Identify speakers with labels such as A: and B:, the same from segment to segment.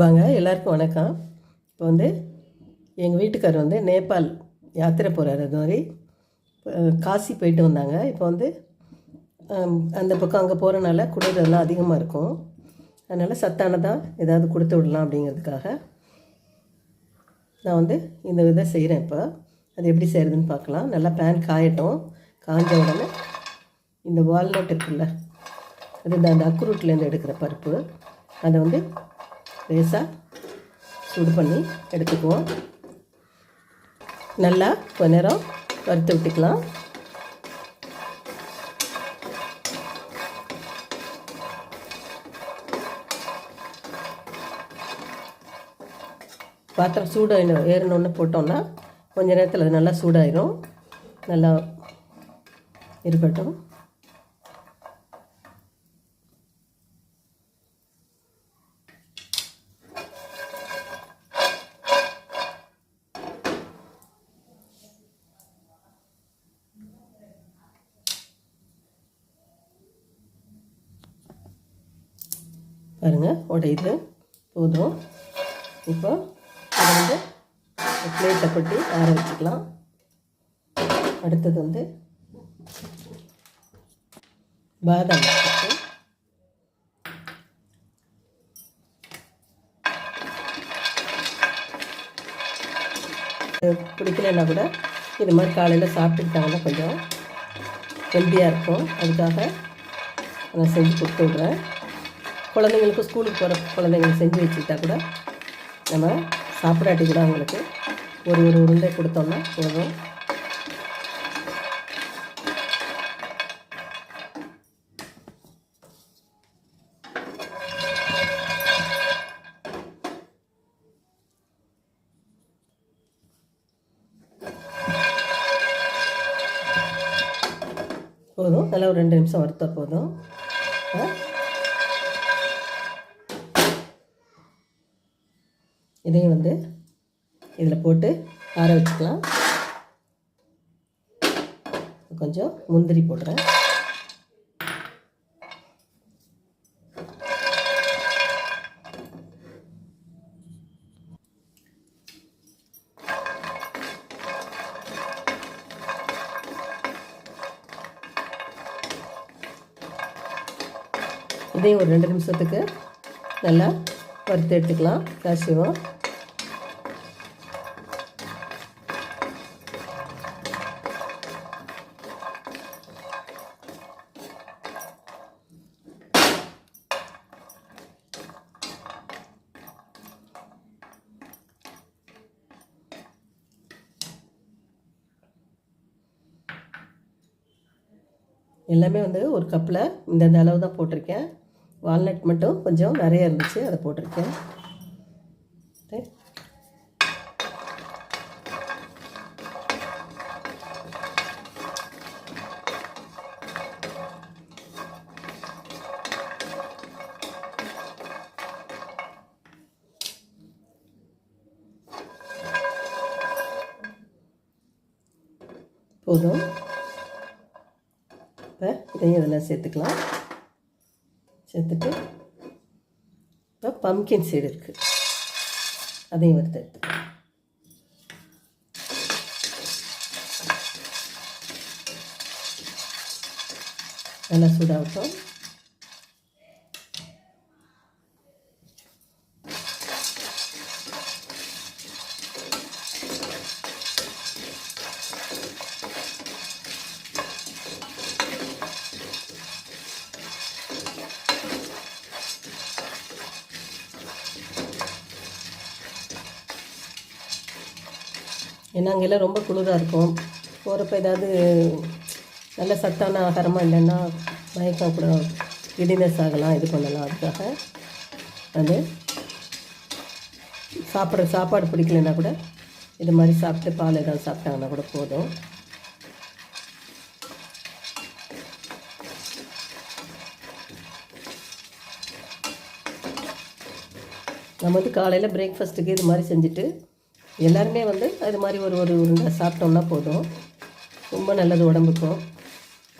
A: வாங்க எல்லாருக்கும் வணக்கம். இப்போ வந்து எங்கள் வீட்டுக்காரர் வந்து நேபாள் யாத்திரை போகிறார் அது மாதிரி காசி போயிட்டு வந்தாங்க. இப்போ வந்து அந்த பக்கம் அங்கே போகிறனால குளிரமெல்லாம் அதிகமாக இருக்கும். அதனால் சத்தானதாக ஏதாவது கொடுத்து விடலாம் அப்படிங்கிறதுக்காக நான் வந்து இந்த இதை செய்கிறேன் இப்போ. அது எப்படி செய்கிறதுன்னு பார்க்கலாம். நல்லா பேன் காயட்டும். காஞ்ச உடனே இந்த வால்நட் இருக்குல்ல அது இந்த அந்த அக்குரூட்லேருந்து எடுக்கிற பருப்பு. அதை வந்து லேசாக சுடு பண்ணி எடுத்துக்குவோம். நல்லா கொஞ்ச நேரம் வறுத்து விட்டுக்கலாம். பாத்திரம் சூடாயிடும் ஏறினோன்னு போட்டோம்னா கொஞ்ச நேரத்தில் அது நல்லா சூடாயிடும் நல்லா இருக்கட்டும் பாருங்கள் உடையுது. போதும். இப்போ இதை வந்து பிளேட்டை கொட்டி ஆற வச்சுக்கலாம். அடுத்தது வந்து பாதாம் பிடிக்கலன்னா கூட இது மாதிரி காலையில் சாப்பிட்டுக்கிட்டாங்கன்னா கொஞ்சம் ஹெல்த்தியாக இருக்கும். அதுக்காக நான் செஞ்சு கொடுத்து விட்றேன். குழந்தைங்களுக்கு ஸ்கூலுக்கு போகிற குழந்தைங்களுக்கு செஞ்சு வச்சுக்கிட்டா கூட நம்ம சாப்பிடாட்டி கூட அவங்களுக்கு ஒரு ஒரு உருண்டை கொடுத்தோம்னா போதும். போதும். நல்லா ஒரு ரெண்டு நிமிஷம் வறுத்த போதும். இதையும் வந்து இதில் போட்டு ஆற வச்சுக்கலாம். கொஞ்சம் முந்திரி போடுறேன். இதையும் ஒரு ரெண்டு நிமிஷத்துக்கு நல்லா வறுத்து எடுத்துக்கலாம். காசியம் எல்லாமே வந்து ஒரு கப்பில் இந்தந்த அளவு தான் போட்டிருக்கேன். வால்நட் மட்டும் கொஞ்சம் நிறைய இருந்துச்சு அதை போட்டிருக்கேன். போதும். இதையும் இதில் சேர்த்துக்கலாம். சேர்த்துட்டு இப்போ பம்கின் சீடு இருக்குது அதையும் வறுத்து எடுத்துக்கலாம். நல்லா சூடாகட்டும். ஏன்னா அங்கெல்லாம் ரொம்ப குளிராக இருக்கும். போகிறப்ப ஏதாவது நல்ல சத்தான ஆகாரமாக இல்லைன்னா மயக்கம் கூட இடினஸ் ஆகலாம் இது பண்ணலாம். அதுக்காக அது சாப்பிட்ற சாப்பாடு பிடிக்கலன்னா கூட இது மாதிரி சாப்பிட்டு பால் ஏதாவது சாப்பிட்டாங்கன்னா கூட போதும். நம்ம வந்து காலையில் பிரேக்ஃபாஸ்ட்டுக்கு இது மாதிரி செஞ்சுட்டு எல்லாருமே வந்து அது மாதிரி ஒரு ஒரு உருண்டை சாப்பிட்டோம்னா போதும். ரொம்ப நல்லது உடம்புக்கும்.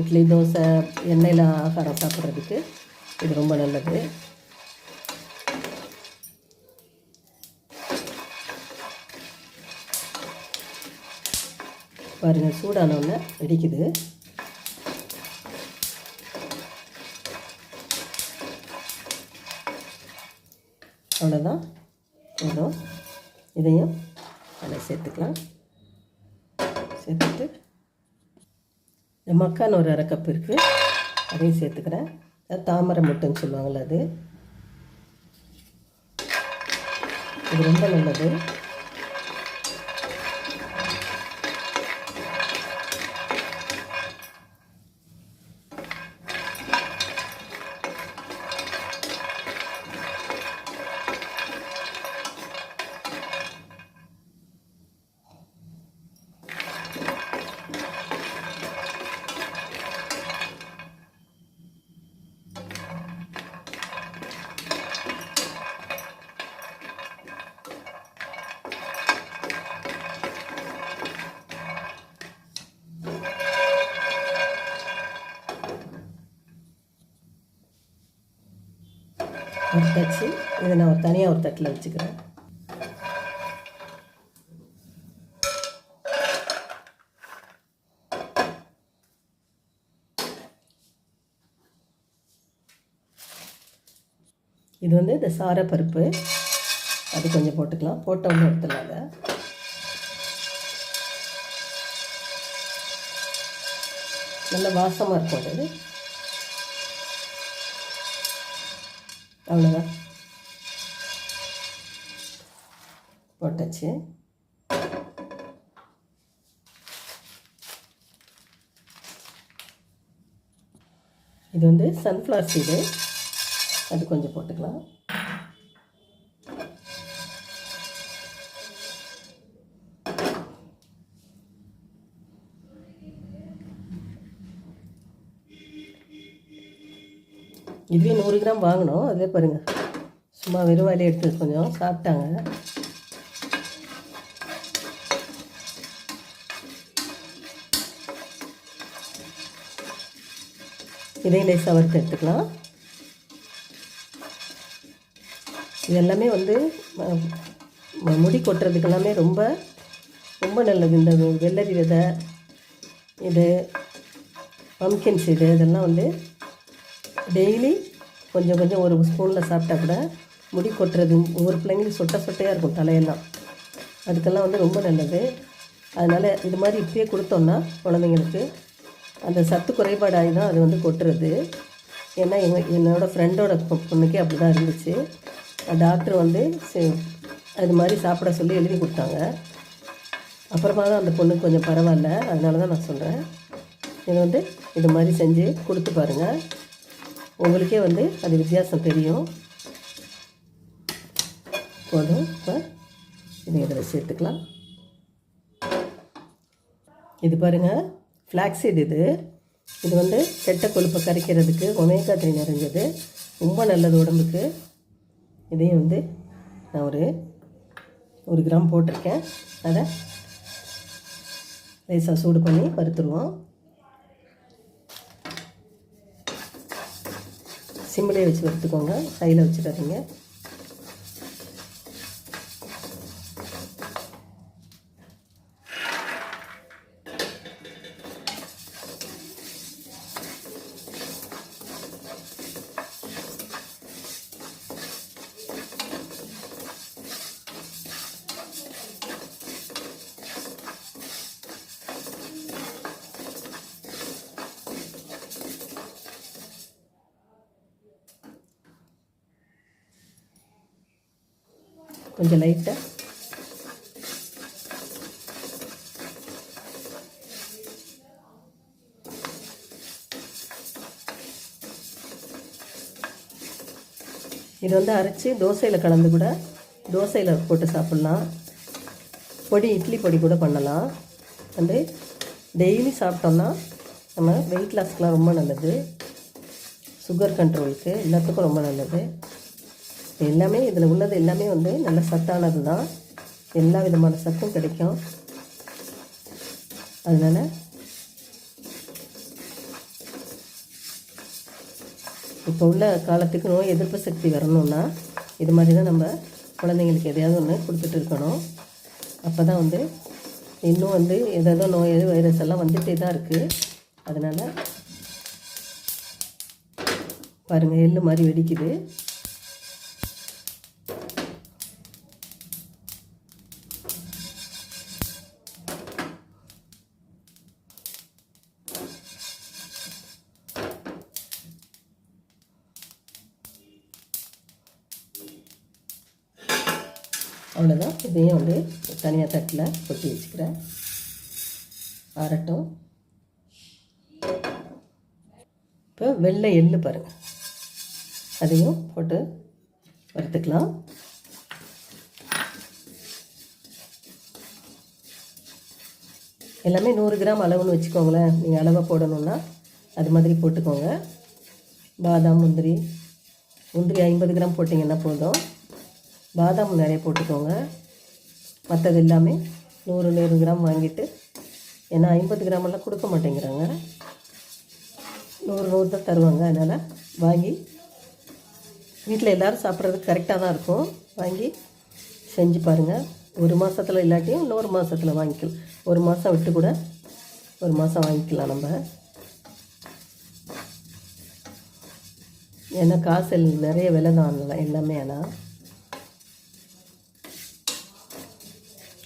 A: இட்லி தோசை எண்ணெயில் ஆகாரம் சாப்பிட்றதுக்கு இது ரொம்ப நல்லது. பாருங்கள் சூடானோடனே இடிக்குது அவ்வளோதான் போதும். இதையும் அதில் சேர்த்துக்கலாம். சேர்த்துட்டு இந்த மக்கான் ஒரு அரை கப் இருக்குது அதையும் சேர்த்துக்கிறேன். அது தாமரை முட்டைன்னு சொல்லுவாங்கள்ல அது. இது ரொம்ப நல்லது. வறுத்தாச்சு இதை நான் ஒரு தனியாக ஒரு தட்டில் வச்சுக்கிறேன். இது வந்து இந்த சாரப்பருப்பு அது கொஞ்சம் போட்டுக்கலாம். போட்ட உடனே எடுத்துடலாம் அதை நல்ல வாசமாக இருக்கும் அது. அவ்வளோதான் போட்டாச்சு. இது வந்து சன்ஃப்ளவர் சீடு அது கொஞ்சம் போட்டுக்கலாம். இதுவே நூறு கிராம் வாங்கினோம் அதே பாருங்கள் சும்மா வெறும் வாயிலே எடுத்து கொஞ்சம் சாப்பிட்டாங்க. இதையும் லேசாக வறுத்து எடுத்துக்கலாம். இது எல்லாமே வந்து முடி கொட்டுறதுக்கு எல்லாமே ரொம்ப ரொம்ப நல்லது. இந்த வெள்ளரி விதை இது பம்கின்ஸ் இது இதெல்லாம் வந்து டெய்லி கொஞ்சம் கொஞ்சம் ஒரு ஸ்பூனில் சாப்பிட்டா கூட முடி கொட்டுறது ஒவ்வொரு பிள்ளைங்களுக்கு சொட்ட சொட்டையாக இருக்கும் தலையெல்லாம். அதுக்கெல்லாம் வந்து ரொம்ப நல்லது. அதனால் இது மாதிரி இப்பயே கொடுத்தோன்னா குழந்தைங்களுக்கு அந்த சத்து குறைபாடாகி தான் அது வந்து கொட்டுறது. ஏன்னா எங்கள் என்னோடய ஃப்ரெண்டோட பொண்ணுக்கே அப்படி தான் இருந்துச்சு டாக்டர் வந்து அது மாதிரி சாப்பிட சொல்லி எழுதி கொடுத்தாங்க. அப்புறமா தான் அந்த பொண்ணுக்கு கொஞ்சம் பரவாயில்ல. அதனால தான் நான் சொல்கிறேன் இது வந்து இது மாதிரி செஞ்சு கொடுத்து பாருங்கள் உங்களுக்கே வந்து அது வித்தியாசம் தெரியும். போதும். இப்போ இதை இதில் சேர்த்துக்கலாம். இது பாருங்கள் ஃப்ளாக்ஸீட் இது. இது வந்து கெட்ட கொழுப்பை கரைக்கிறதுக்கு ஒமேகா த்ரீ நிறைஞ்சது. ரொம்ப நல்லது உடம்புக்கு. இதையும் வந்து நான் ஒரு ஒரு கிராம் போட்டிருக்கேன். அதை லேசாக சூடு பண்ணி வறுத்துருவோம். சிம்மிலே வச்சு வறுத்துக்கோங்க. ஹையில் வச்சிடாதீங்க. கொஞ்சம் லைட்டாக இது வந்து அரைச்சி தோசையில் கலந்து கூட தோசையில் போட்டு சாப்பிட்லாம். பொடி இட்லி பொடி கூட பண்ணலாம். வந்து டெய்லி சாப்பிட்டோம்னா நம்ம வெயிட் லாஸ்க்குலாம் ரொம்ப நல்லது. சுகர் கண்ட்ரோலுக்கு எல்லாத்துக்கும் ரொம்ப நல்லது. எல்லாமே இதில் உள்ளது எல்லாமே வந்து நல்ல சத்தானது தான். எல்லா விதமான சத்தும் கிடைக்கும். அதனால் இப்போ உள்ள காலத்துக்கு நோய் எதிர்ப்பு சக்தி வரணும்னா இது மாதிரி தான் நம்ம குழந்தைங்களுக்கு எதையாவது ஒன்று கொடுத்துட்டு இருக்கணும். அப்போ தான் வந்து இன்னும் வந்து ஏதேதோ நோய் வைரஸ் எல்லாம் வந்துகிட்டே தான் இருக்குது அதனால் பாருங்கள் எள்ளு மாதிரி வெடிக்குது. அவ்வளோதான் இதையும் வந்து தனியாக தட்டில் கொட்டி வச்சுக்கிறேன். ஆறட்டும். இப்போ வெள்ளை எள்ளு பாருங்கள் அதையும் போட்டு வறுத்துக்கலாம். எல்லாமே நூறு கிராம் அளவுன்னு வச்சுக்கோங்களேன். நீங்கள் அளவை போடணுன்னா அது மாதிரி போட்டுக்கோங்க. பாதாம் முந்திரி. முந்திரி ஐம்பது கிராம் போட்டிங்கன்னா போதும். பாதாம் நிறைய போட்டுக்கோங்க. மற்றது எல்லாமே நூறு நூறு கிராம் வாங்கிட்டு ஏன்னா ஐம்பது கிராமெல்லாம் கொடுக்க மாட்டேங்கிறாங்க. நூறு நூறு தான் தருவாங்க. அதனால் வாங்கி வீட்டில் எல்லோரும் சாப்பிட்றதுக்கு கரெக்டாக தான் இருக்கும். வாங்கி செஞ்சு பாருங்கள் ஒரு மாதத்தில் இல்லாட்டியும் இன்னொரு மாதத்தில் வாங்கிக்கலாம். ஒரு மாதம் விட்டு கூட ஒரு மாதம் வாங்கிக்கலாம் நம்ம. ஏன்னா காசு நிறைய விலை தான் எல்லாமே ஆனால்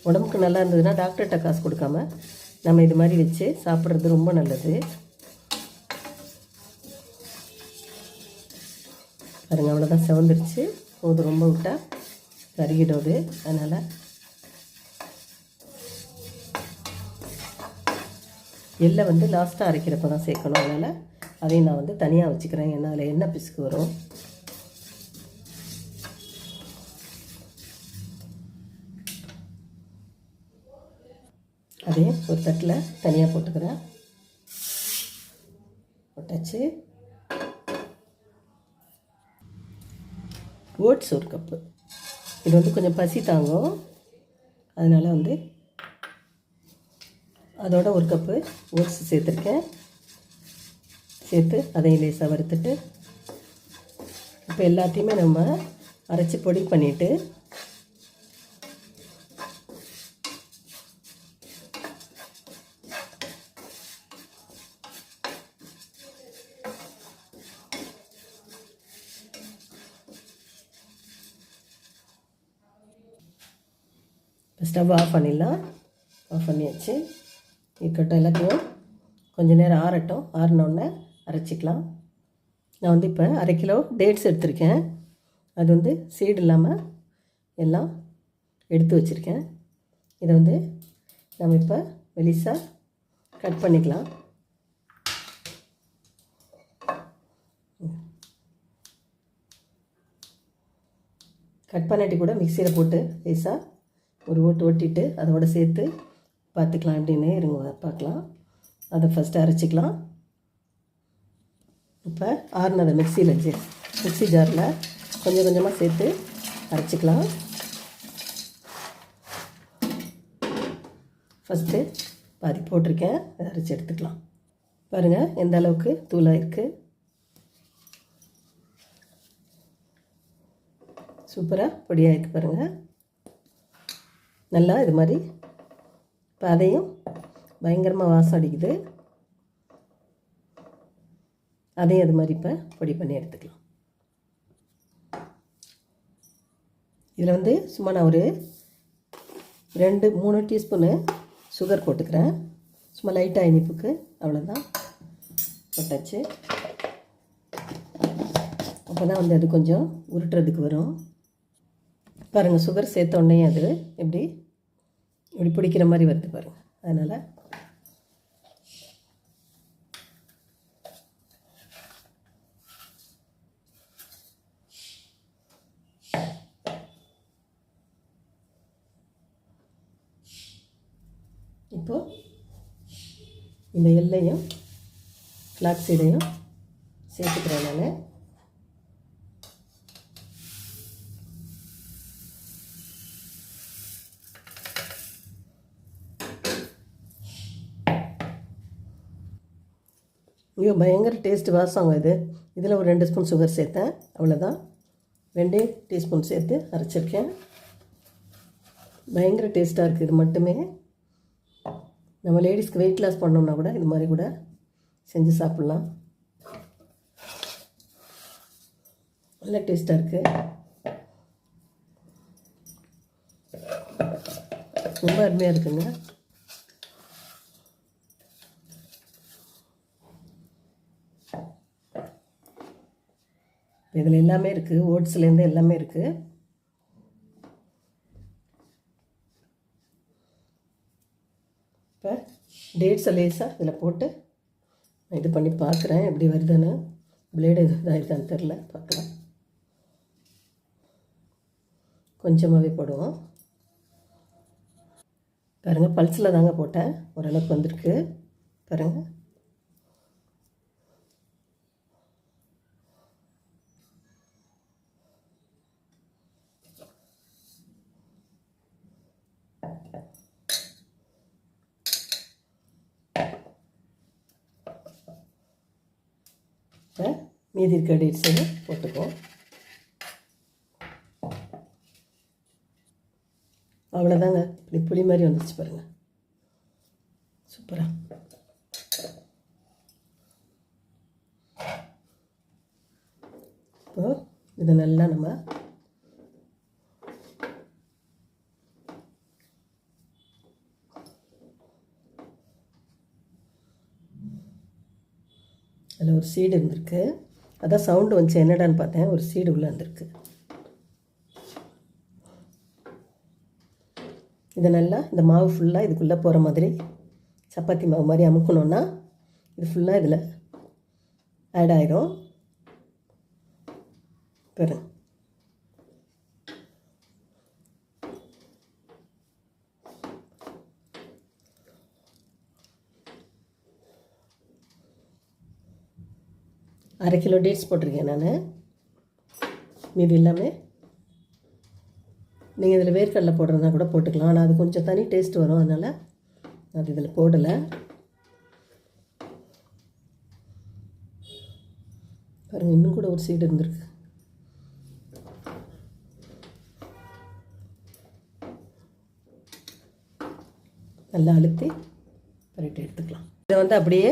A: உடம்புக்கு நல்லா இருந்ததுன்னா டாக்டர்கிட்ட காசு கொடுக்காம நம்ம இது மாதிரி வச்சு சாப்பிட்றது ரொம்ப நல்லது. பாருங்க அவ்வளோதான் செவந்துருச்சு. போது ரொம்ப விட்டால் கருகிடும் அது. அதனால் எள்ளை வந்து லாஸ்ட்டாக அரைக்கிறப்ப தான் சேர்க்கணும். அதனால் அதையும் நான் வந்து தனியாக வச்சுக்கிறேன். ஏன்னா அதில் எண்ணெய் பிசுக்கு வரும். அப்படியே ஒரு தட்டில் தனியாக போட்டுக்கிறேன். போட்டாச்சு. ஓட்ஸ் ஒரு கப்பு இது வந்து கொஞ்சம் பசி தாங்கும். அதனால் வந்து அதோட ஒரு கப்பு ஓட்ஸ் சேர்த்துருக்கேன். சேர்த்து அதையும் லேசாக வறுத்துட்டு இப்போ எல்லாத்தையுமே நம்ம அரைச்சி பொடி பண்ணிவிட்டு ஸ்டவ் ஆஃப் பண்ணிடலாம். ஆஃப் பண்ணியாச்சு. இருக்கட்டும் எல்லாத்தையும் கொஞ்ச நேரம் ஆறட்டும். ஆறினோடனே அரைச்சிக்கலாம். நான் வந்து இப்போ அரை கிலோ டேட்ஸ் எடுத்திருக்கேன். அது வந்து சீடு இல்லாமல் எல்லாம் எடுத்து வச்சுருக்கேன். இதை வந்து நம்ம இப்போ வெளிசாக கட் பண்ணிக்கலாம். கட் பண்ணிட்டு கூட மிக்சியில் போட்டு லேசாக ஒரு ஓட்டு ஓட்டிட்டு அதோட சேர்த்து பார்த்துக்கலாம் எப்படின்னு இருங்க பார்க்கலாம். அதை ஃபஸ்ட்டு அரைச்சிக்கலாம். இப்போ ஆறுனதை மிக்சியில் ஜி மிக்ஸி ஜாரில் கொஞ்சம் கொஞ்சமாக சேர்த்து அரைச்சிக்கலாம். ஃபஸ்ட்டு பாதி போட்டிருக்கேன் அதை அரைச்சி எடுத்துக்கலாம். பாருங்கள் எந்த அளவுக்கு தூளாக இருக்குது சூப்பராக பொடியாக இருக்குது பாருங்கள் நல்லா இது மாதிரி இப்போ அதையும் பயங்கரமாக வாசம் அடிக்குது. அதையும் அது மாதிரி இப்போ பொடி பண்ணி எடுத்துக்கலாம். இதில் வந்து சும்மா நான் ஒரு ரெண்டு மூணு டீஸ்பூனு சுகர் போட்டுக்கிறேன். சும்மா லைட்டாக இனிப்புக்கு அவ்வளோதான் போட்டாச்சு. அப்போ தான் வந்து அது கொஞ்சம் உருட்டுறதுக்கு வரும். பாருங்கள் சுகர் சேர்த்த உடனே அது எப்படி இப்படி பிடிக்கிற மாதிரி வருது பாருங்கள் அதனால் இப்போது இந்த எல்லையும் ஃப்ளாக்ஸீடையும் சேர்த்துக்கிறேன் நான். ஐயோ பயங்கர டேஸ்ட் வாசங்க இது. இதில் ஒரு ரெண்டு ஸ்பூன் சுகர் சேர்த்தேன். அவ்வளோதான் ரெண்டே டீஸ்பூன் சேர்த்து அரைச்சிருக்கேன். பயங்கர டேஸ்ட்டாக இருக்குது இது மட்டுமே. நம்ம லேடிஸ்க்கு வெயிட் லாஸ் பண்ணோம்னா கூட இது மாதிரி கூட செஞ்சு சாப்பிட்லாம். நல்ல டேஸ்ட்டாக இருக்குது ரொம்ப அருமையாக இருக்குங்க. இதில் எல்லாமே இருக்குது ஓட்ஸ்லேருந்து எல்லாமே இருக்குது இப்போ டேட்ஸை லேசாக இதில் போட்டு நான் இது பண்ணி பார்க்குறேன் எப்படி வருதுன்னு. பிளேடு இதாக இருக்கான்னு தெரில பார்க்கலாம் கொஞ்சமாகவே போடுவோம். பாருங்கள் பல்ஸில் தாங்க போட்டேன். ஓரளவுக்கு வந்திருக்கு. பாருங்கள் இப்போ மீதி இருக்க டேட்ஸையும் போட்டுக்குவோம். அவ்வளோதாங்க இப்படி புளி மாதிரி வந்துச்சு பாருங்கள் சூப்பராக இப்போ இதை நல்லா நம்ம அதில் ஒரு சீடு இருந்திருக்கு. அதான் சவுண்டு வந்துச்சு. என்னடான்னு பார்த்தேன். ஒரு சீடு உள்ளே இருந்திருக்கு இதை நல்லா இந்த மாவு ஃபுல்லாக இதுக்குள்ளே போகிற மாதிரி சப்பாத்தி மாவு மாதிரி அமுக்கணுன்னா இது ஃபுல்லாக இதில் ஆட் ஆயிரும். பாருங்க. அரை கிலோ டேட்ஸ் போட்டிருக்கேன் நான். மீதி எல்லாமே நீங்கள் இதில் வேர்க்கடலை போடுறதுனா கூட போட்டுக்கலாம். ஆனால் அது கொஞ்சம் தனி டேஸ்ட் வரும். அதனால் அது இதில் போடலை. பாருங்கள் இன்னும் கூட ஒரு சீடு இருந்திருக்கு. நல்லா அழுத்தி பரட்டி எடுத்துக்கலாம். இதை வந்து அப்படியே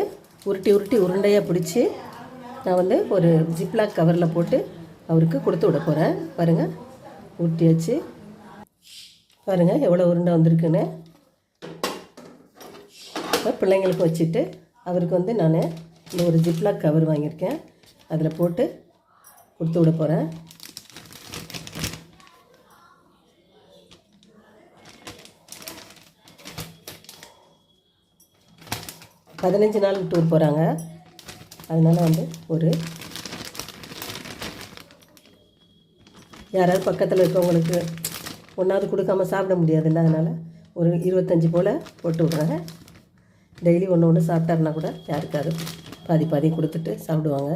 A: உருட்டி உருட்டி உருண்டையாக பிடிச்சி நான் வந்து ஒரு ஜிப்லாக் கவரில் போட்டு அவருக்கு கொடுத்து விட போகிறேன் பாருங்கள் ஊட்டியாச்சு. வச்சு பாருங்கள் எவ்வளோ உருண்டை வந்திருக்குன்னு. இப்போ பிள்ளைங்களுக்கு வச்சுட்டு அவருக்கு வந்து நான் இந்த ஒரு ஜிப்லாக் கவர் வாங்கியிருக்கேன். அதில் போட்டு கொடுத்து விட போகிறேன் பதினஞ்சு நாள் டூர் போகிறாங்க அதனால் வந்து ஒரு யாராவது பக்கத்தில் இருக்கவங்களுக்கு ஒன்றாவது கொடுக்காம சாப்பிட முடியாதுல்ல அதனால் ஒரு இருபத்தஞ்சி போல் போட்டு விட்றாங்க. டெய்லி ஒன்று ஒன்று சாப்பிட்டாருனா கூட யாருக்காவது பாதி பாதி கொடுத்துட்டு சாப்பிடுவாங்க.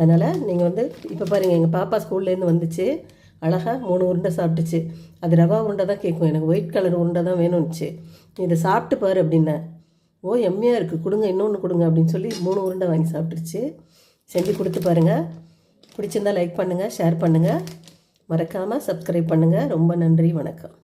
A: அதனால் நீங்கள் வந்து இப்போ பாருங்கள் எங்கள் பாப்பா ஸ்கூல்லேருந்து வந்துச்சு. அழகாக மூணு உருண்டை சாப்பிட்டுச்சு. அது ரவா உருண்டை தான் கேட்கும் எனக்கு ஒயிட் கலர் உருண்டை தான் வேணும்னுச்சு. இதை சாப்பிட்டு பாரு அப்படின்னேன். ஓ எம்மையாக இருக்குது கொடுங்க இன்னொன்று கொடுங்க அப்படின்னு சொல்லி மூணு உருண்டை வாங்கி சாப்பிட்டுருச்சு. செஞ்சு கொடுத்து பாருங்கள் பிடிச்சிருந்தா லைக் பண்ணுங்கள் ஷேர் பண்ணுங்கள் மறக்காமல் சப்ஸ்கிரைப் பண்ணுங்கள் ரொம்ப நன்றி வணக்கம்.